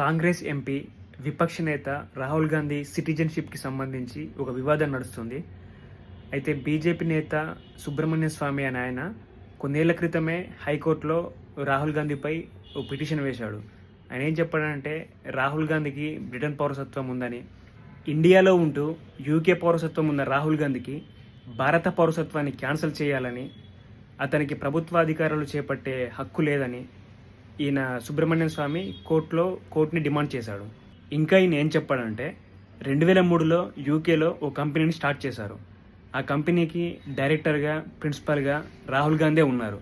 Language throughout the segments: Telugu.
కాంగ్రెస్ ఎంపీ విపక్ష నేత రాహుల్ గాంధీ సిటిజన్షిప్కి సంబంధించి ఒక వివాదం నడుస్తుంది. అయితే బీజేపీ నేత సుబ్రహ్మణ్య స్వామి అని ఆయన కొన్నేళ్ళ క్రితమే హైకోర్టులో రాహుల్ గాంధీపై ఓ పిటిషన్ వేశాడు. ఆయన ఏం చెప్పాడంటే రాహుల్ గాంధీకి బ్రిటన్ పౌరసత్వం ఉందని ఇండియాలో ఉంటూ యూకే పౌరసత్వం ఉన్న రాహుల్ గాంధీకి భారత పౌరసత్వాన్ని క్యాన్సిల్ చేయాలని అతనికి ప్రభుత్వాధికారులు చేపట్టే హక్కు లేదని ఈయన సుబ్రహ్మణ్యం స్వామి కోర్టులో కోర్టుని డిమాండ్ చేశాడు. ఇంకా ఈయన ఏం చెప్పాడంటే రెండు వేల మూడులో యూకేలో ఓ కంపెనీని స్టార్ట్ చేశారు. ఆ కంపెనీకి డైరెక్టర్గా ప్రిన్సిపల్గా రాహుల్ గాంధీ ఉన్నారు.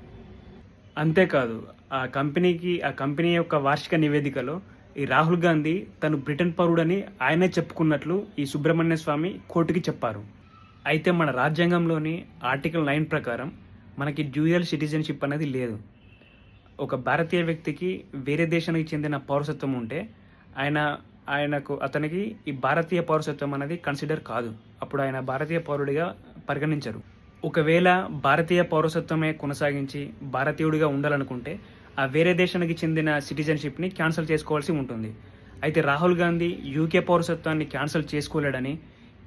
అంతేకాదు ఆ కంపెనీకి ఆ కంపెనీ యొక్క వార్షిక నివేదికలో ఈ రాహుల్ గాంధీ తను బ్రిటన్ పౌరుడని ఆయనే చెప్పుకున్నట్లు ఈ సుబ్రహ్మణ్య స్వామి కోర్టుకి చెప్పారు. అయితే మన రాజ్యాంగంలోని ఆర్టికల్ నైన్ ప్రకారం మనకి డ్యూయల్ సిటిజన్షిప్ అనేది లేదు. ఒక భారతీయ వ్యక్తికి వేరే దేశానికి చెందిన పౌరసత్వం ఉంటే ఆయన ఆయనకు అతనికి ఈ భారతీయ పౌరసత్వం అనేది కన్సిడర్ కాదు. అప్పుడు ఆయన భారతీయ పౌరుడిగా పరిగణించరు. ఒకవేళ భారతీయ పౌరసత్వమే కొనసాగించి భారతీయుడిగా ఉండాలనుకుంటే ఆ వేరే దేశానికి చెందిన సిటిజన్షిప్ని క్యాన్సిల్ చేసుకోవాల్సి ఉంటుంది. అయితే రాహుల్ గాంధీ యూకే పౌరసత్వాన్ని క్యాన్సిల్ చేసుకోలేడని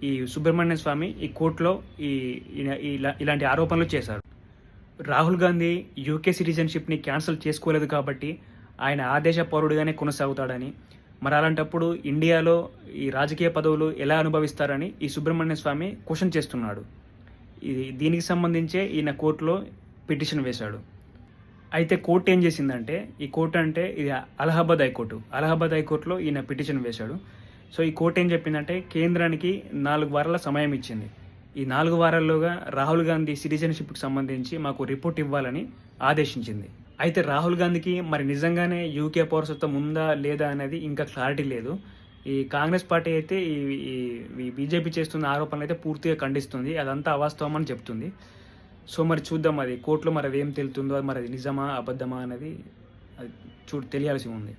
ఈ సుబ్రహ్మణ్య స్వామి ఈ కోర్టులో ఈ ఈ- ఇలా- ఇలాంటి ఆరోపణలు చేశారు. రాహుల్ గాంధీ యూకే సిటిజన్షిప్ని క్యాన్సిల్ చేసుకోలేదు కాబట్టి ఆయన ఆదేశ పౌరుడిగానే కొనసాగుతాడని. మరి అలాంటప్పుడు ఇండియాలో ఈ రాజకీయ పదవులు ఎలా అనుభవిస్తారని ఈ సుబ్రహ్మణ్య స్వామి క్వశ్చన్ చేస్తున్నాడు. ఇది దీనికి సంబంధించే ఈయన కోర్టులో పిటిషన్ వేశాడు. అయితే కోర్టు ఏం చేసిందంటే ఈ కోర్టు అంటే ఇది అలహాబాద్ హైకోర్టు. అలహాబాద్ హైకోర్టులో ఈయన పిటిషన్ వేశాడు. సో ఈ కోర్టు ఏం చెప్పిందంటే కేంద్రానికి నాలుగు వారాల సమయం ఇచ్చింది. ఈ నాలుగు వారాల్లోగా రాహుల్ గాంధీ సిటిజన్షిప్కి సంబంధించి మాకు రిపోర్ట్ ఇవ్వాలని ఆదేశించింది. అయితే రాహుల్ గాంధీకి మరి నిజంగానే యూకే పౌరసత్వం ఉందా లేదా అనేది ఇంకా క్లారిటీ లేదు. ఈ కాంగ్రెస్ పార్టీ అయితే ఈ ఈ- బీజేపీ చేస్తున్న ఆరోపణలు అయితే పూర్తిగా ఖండిస్తుంది. అదంతా అవాస్తవం అని చెప్తుంది. సో మరి చూద్దాం అది కోర్టులో మరి అదేం ఏం తెలుతుందో మరి అది నిజమా అబద్ధమా అనేది అది చూ తెలియాల్సి ఉంది.